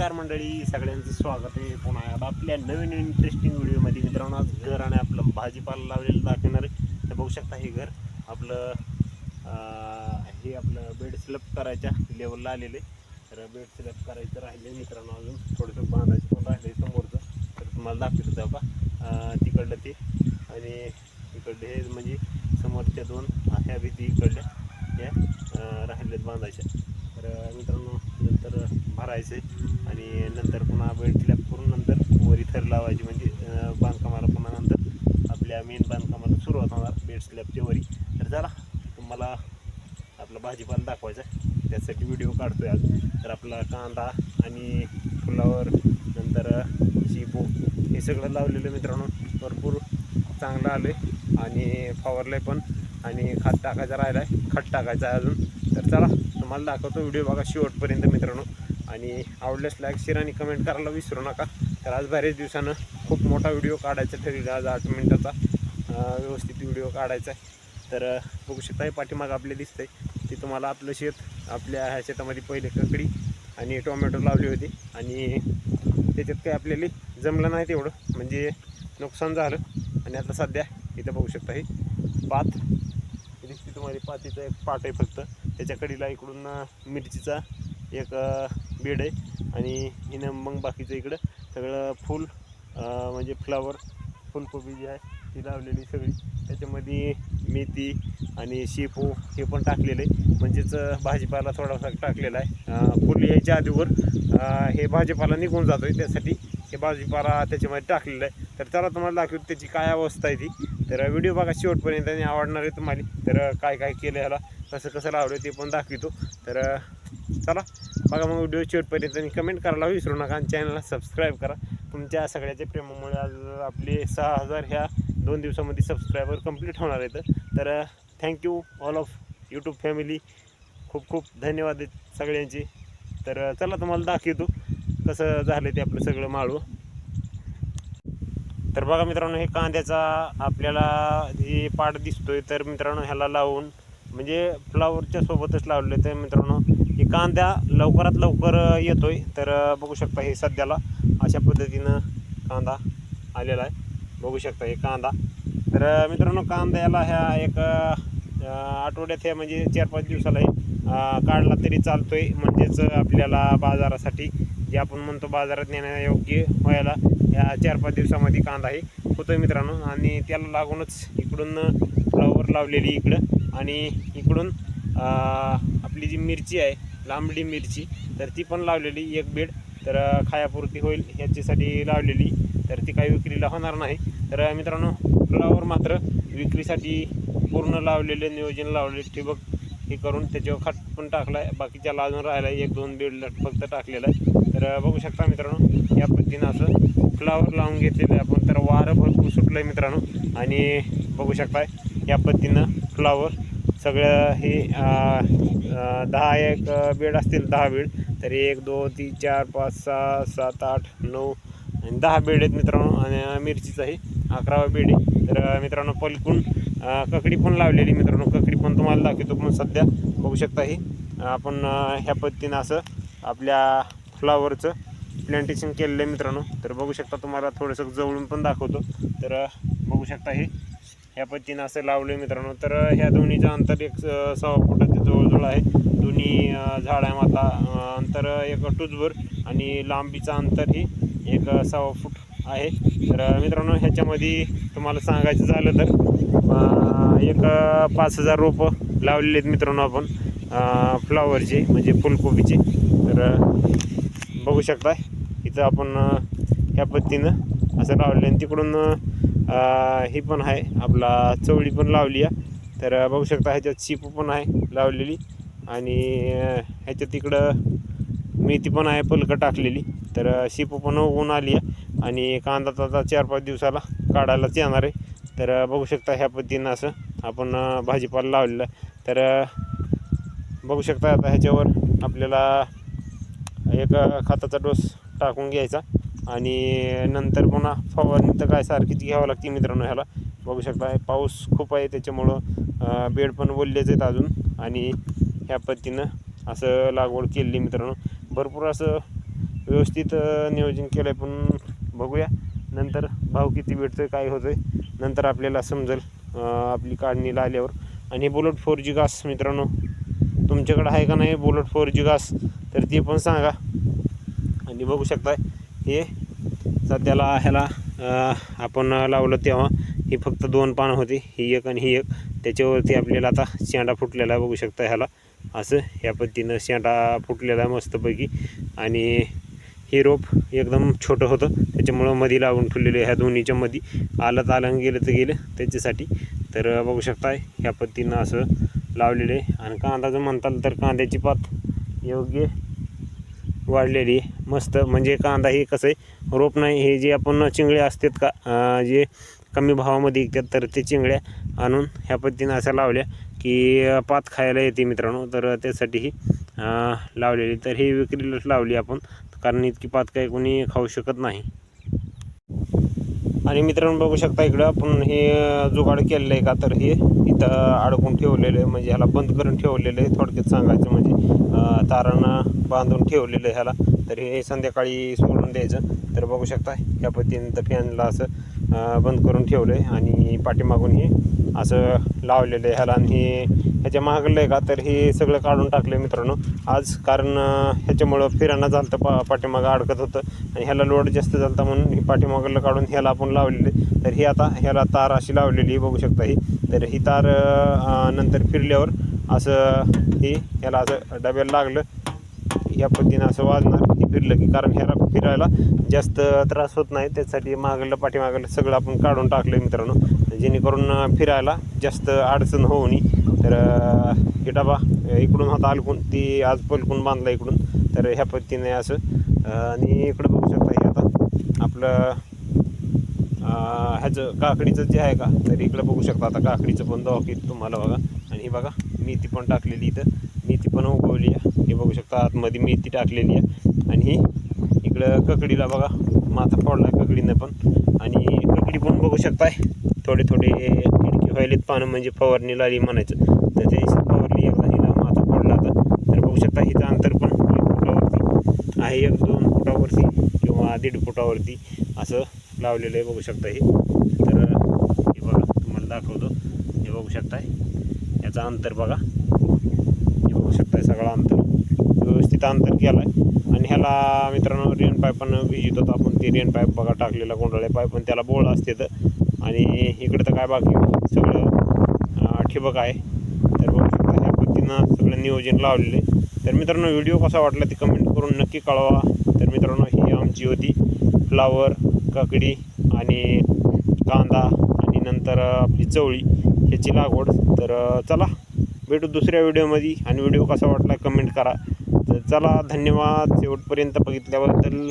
नमस्कार मंडळी सगळ्यांचं स्वागत आहे पुन्हा आपल्या नवीन इंटरेस्टिंग व्हिडिओमध्ये मित्रांनो आज घर आणि आपलं भाजीपाला लावलेलं दाखवणार आहे. तर बघू शकता हे घर आपलं हे आपलं बेड स्लॅब करायच्या लेवलला आलेले तर बेड स्लॅब करायचं राहिले मित्रांनो अजून. थोडंसं बांधायचं पण राहिले समोरचं. तर तुम्हाला दाखवतो जाऊ का तिकडलं ते आणि इकडले हे म्हणजे समोरच्या दोन ह्या भीती इकडल्या या राहिलेत बांधायच्या. तर मित्रांनो नंतर भरायचे आणि नंतर पुन्हा बेड स्लॅब करून नंतर वरी थर लावायची म्हणजे बांधकामाला पुन्हा नंतर आपल्या मेन बांधकामाला सुरुवात होणार बेड स्लॅबच्या वरी. तर झाला तुम्हाला आपला भाजीपाला दाखवायचा त्यासाठी व्हिडिओ काढतो आज. तर आपला कांदा आणि फुलावर नंतर शिपो हे सगळं लावलेलं मित्रांनो. भरपूर चांगलं आलं आहे आणि फवारलं आहे पण. आणि खत टाकायचा राहिला आहे खत टाकायचं आहे अजून. तर चला तुम्हाला दाखवतो व्हिडिओ बघा शेवटपर्यंत मित्रांनो. आणि आवडल्यास लाईक शेअर आणि कमेंट करायला विसरू नका. तर आज बऱ्याच दिवसानं खूप मोठा व्हिडिओ काढायचा ठरलेला आज आठ मिनटाचा. व्यवस्थित व्हिडिओ काढायचा आहे. तर बघू शकता हे पाठीमाग आपले दिसतंय. ते तुम्हाला आपलं शेत आपल्या ह्या शेतामध्ये पहिले ककडी आणि टोमॅटो लावली होती. आणि त्याच्यात काही आपल्याला जमलं नाही तेवढं. म्हणजे नुकसान झालं. आणि आता सध्या इथं बघू शकता हे पात. दिसते तुम्हाला पातीचा एक पाट आहे फक्त. त्याच्या कडीला इकडून मिरचीचा एक बेड आहे. आणि हिनं मग बाकीचं इकडं सगळं फुल म्हणजे फ्लावर फुलकोबी जी आहे ती लावलेली सगळी. त्याच्यामध्ये मेथी आणि शेपू हे पण टाकलेलं आहे. म्हणजेच भाजीपाला थोडासा टाकलेला आहे. फुल यायच्या आधीवर हे भाजीपाला निघून जातो आहे त्यासाठी हे भाजीपाला त्याच्यामध्ये टाकलेलं आहे. तर चला तुम्हाला दाखवतो त्याची काय अवस्था आहे ती. तर व्हिडिओ बघा शेवटपर्यंत आणि आवडणार आहे तुम्हाला. तर काय काय केलं ह्याला कसं कसं लावलं ते पण दाखवतो. तर चला बघा मग व्हिडिओ शेवटपर्यंत आणि कमेंट करायला विसरू नका आणि चॅनलला सबस्क्राईब करा. तुमच्या सगळ्याच्या प्रेमामुळे आज आपले सहा हजार ह्या दोन दिवसामध्ये सबस्क्रायबर कंप्लीट होणार आहेत. तर thank you all of YouTube family खूप खूप धन्यवाद आहेत सगळ्यांचे. तर चला तुम्हाला दाखवतो कसं झालं ते आपलं सगळं माळू तर बघा मित्रांनो हे कांद्याचा आपल्याला हे पाट दिसतोय तर मित्रांनो ह्याला लावून म्हणजे फ्लावरच्या सोबतच लावले तर मित्रांनो हे कांदा लवकरात लवकर येतोय. तर बघू शकता हे सध्याला अशा पद्धतीनं कांदा आलेला आहे. बघू शकता हे कांदा. तर मित्रांनो कांदा याला ह्या एक आठवड्यात हे म्हणजे चार पाच दिवसाला हे काढला तरी चालतोय. म्हणजेच आपल्याला बाजारासाठी जे आपण म्हणतो बाजारात नेण्यायोग्य व्हायला या चार पाच दिवसामध्ये कांदा आहे. होतोय मित्रांनो. आणि त्याला लागूनच इकडून फ्लावर लावलेली इकडं. आणि इकडून आपली जी मिरची आहे लांबडी मिरची तर ती पण लावलेली एक बेड. तर खायापुरती होईल ह्याच्यासाठी लावलेली. तर ती काही विक्रीला होणार नाही. तर मित्रांनो फ्लावर मात्र विक्रीसाठी पूर्ण लावलेले नियोजन लावले ठिबक हे करून त्याच्यावर खाट पण टाकला आहे बाकीच्याला अजून राहिला आहे एक दोन बेड फक्त टाकलेला आहे. तर बघू शकता मित्रांनो या पद्धतीनं असं फ्लावर लावून घेतलेलं आहे आपण. तर वारं भरपूर सुटलं आहे मित्रांनो. आणि बघू शकताय या पद्धतीनं फ्लावर सगळं हे दहा एक बेड असतील दहा बेड. तर एक दोन तीन चार पाच सहा सात आठ नऊ आणि दहा बेड आहेत मित्रांनो. आणि मिरचीचं आहे अकरावा बेड आहे. तर मित्रांनो पलकून ककडी पण लावलेली मित्रांनो. ककडी पण तुम्हाला दाखवतो. पण सध्या बघू शकता हे आपण ह्या पद्धतीनं असं आपल्या फ्लावरचं प्लॅन्टेशन केलेलं आहे मित्रांनो. तर बघू शकता तुम्हाला थोडंसं जवळून पण दाखवतो. तर बघू शकता हे. ह्या पद्धतीनं असं लावलं आहे मित्रांनो. तर ह्या दोन्हीचं अंतर एक सव्वा फुटाच्या जवळजवळ आहे. दोन्ही झाड आहे माता. अंतर एक टूजभर आणि लांबीचं अंतर ही एक सव्वा फूट आहे. तर मित्रांनो ह्याच्यामध्ये तुम्हाला सांगायचं झालं तर एक पाच हजार रोपं लावलेले आहेत मित्रांनो आपण फ्लॉवरचे फ्लावरचे म्हणजे फुलकोबीचे. तर बघू शकता इथं आपण ह्या पद्धतीनं असं लावलेलं आणि तिकडून ही पण आहे. आपला चवळी पण लावली आहे. तर बघू शकता ह्याच्यात शिपू पण आहे लावलेली. आणि ह्याच्यात तिकडं मेथी पण आहे पलकं टाकलेली. तर शिप शिपू पण उगवून आली आहे. आणि कांदा आता चार पाच दिवसाला काढायलाच येणार आहे. तर बघू शकता ह्या पद्धतीनं असं आपण भाजीपाला लावलेला तर बघू शकता आता ह्याच्यावर आपल्याला एक खताचा डोस टाकून घ्यायचा. आणि नंतर पुन्हा फवारणी तर काय सारखीच घ्यावं लागते मित्रांनो ह्याला. बघू शकता पाऊस खूप आहे त्याच्यामुळं बेड पण ओललेच आहेत अजून. आणि ह्या पद्धतीनं असं लागवड केलेली मित्रांनो. भरपूर असं व्यवस्थित नियोजन केलं आहे पण बघूया. नंतर भाव किती भेटतोय काय होतोय नंतर आपल्याला समजेल आपली काढणीला आल्यावर. आणि बुलेट फोर जी घास मित्रांनो तुमच्याकडं आहे का नाही बुलेट फोर जी घास तर ती पण सांगा. आणि बघू शकताय हे सध्याला ह्याला आपण लावलं तेव्हा ही फक्त दोन पानं होती ही एक आणि ही एक. त्याच्यावरती आपल्याला आता शेंडा फुटलेला आहे बघू शकता ह्याला. असं ह्या पद्धतीनं शेंडा फुटलेला आहे मस्तपैकी. आणि हे रोप एकदम छोटं होतं त्याच्यामुळं मध्ये लावून ठेवलेलं ह्या दोन्हीच्या मध्ये आलं तर आलं गेलं तर गेलं त्याच्यासाठी. तर बघू शकताय ह्या पद्धतीनं असं लावलेले आणि कांदा जर म्हणताल तर कांद्याची पात योग्य वाढलेली मस्त म्हणजे कांदा हे कसं आहे रोप नाही हे जे आपण चिंगळे असतात का जे कमी भावामध्ये विकतात तर ते चिंगड्या आणून ह्या पद्धतीनं अशा लावल्या की पात खायला येते मित्रांनो. तर त्यासाठीही लावलेली. तर ही विक्रीलाच लावली आपण कारण इतकी पात काही कोणी खाऊ शकत नाही. आणि मित्रांनो बघू शकता इकडं आपण हे जुगाड केलेलं आहे का? तर हे इथं अडकून ठेवलेलं आहे म्हणजे ह्याला बंद करून ठेवलेलं आहे थोडक्यात सांगायचं म्हणजे तारांना बांधून ठेवलेलं आहे ह्याला. तर हे संध्याकाळी सोडून द्यायचं. तर बघू शकता ह्या पद्धतीनं तर फॅनला असं बंद करून ठेवलं आहे आणि पाठीमागून हे असं लावलेलं आहे ह्याला. आणि हे ह्याच्या मागलं आहे का तर हे सगळं काढून टाकलं आहे मित्रांनो. आज कारण ह्याच्यामुळं फिरांना झालं तर पा पाठीमागं अडकत होतं. आणि ह्याला लोड जास्त झाला होता म्हणून हे पाठीमागलं काढून ह्याला आपण लावलेले. तर हे आता ह्याला तार अशी लावलेली बघू शकता ही. तर ही तार नंतर फिरल्यावर असं ही ह्याला असं डब्याला लागलं. ह्या पद्धतीनं असं वाजणार हे फिरलं की कारण ह्याला फिरायला जास्त त्रास होत नाही. त्यासाठी मागलं पाठीमागलं सगळं आपण काढून टाकलं मित्रांनो. जेणेकरून फिरायला जास्त अडचण होऊ नये. तर हे डबा इकडून होता अलकून ती आज पलकून बांधला इकडून. तर ह्या पद्धतीने असं आणि इकडं बघू शकता हे आता आपलं ह्याचं काकडीचं जे आहे का तर इकडं बघू शकता आता काकडीचं पण की तुम्हाला बघा. आणि ही बघा मेथी पण टाकलेली इथं. मेथी पण उगवली आहे. हे बघू शकता आतमध्ये मेथी टाकलेली आहे. आणि ही इकडं ककडीला बघा माथा फोडला आहे ककडीनं पण. आणि ककडी पण बघू शकताय. थोडे थोडे खिडकी व्हायलेत पानं म्हणजे फवारणी आली म्हणायचं. तर ते फवारणी एकदा हिला माथा फोडला आता. तर बघू शकता हिचं अंतर पण एक फुटावरती आहे एक दोन फुटावरती किंवा दीड फुटावरती असं लावलेलं आहे बघू शकता हे. तर हे बघा तुम्हाला दाखवतो. हे बघू शकताय. याचं अंतर बघा. हे बघू शकताय सगळं अंतर. व्यवस्थित अंतर केलं आहे आणि ह्याला मित्रांनो रेन पाईपानं विजित होतो. आपण ते रेन पाईप बघा टाकलेला गोंधळे पाईप पण त्याला बोळ असते तर. आणि इकडं तर काय बाकी सगळं ठिबक आहे. तर बघू शकता ह्या पद्धतीनं सगळं नियोजन लावलेलं आहे. तर मित्रांनो व्हिडिओ कसा वाटला ते कमेंट करून नक्की कळवा. तर मित्रांनो ही आमची होती फ्लावर काकडी आणि कांदा आणि नंतर आपली चवळी ह्याची लागवड. तर चला भेटू दुसऱ्या व्हिडिओमध्ये आणि व्हिडिओ कसा वाटला कमेंट करा. तर चला धन्यवाद. शेवटपर्यंत बघितल्याबद्दल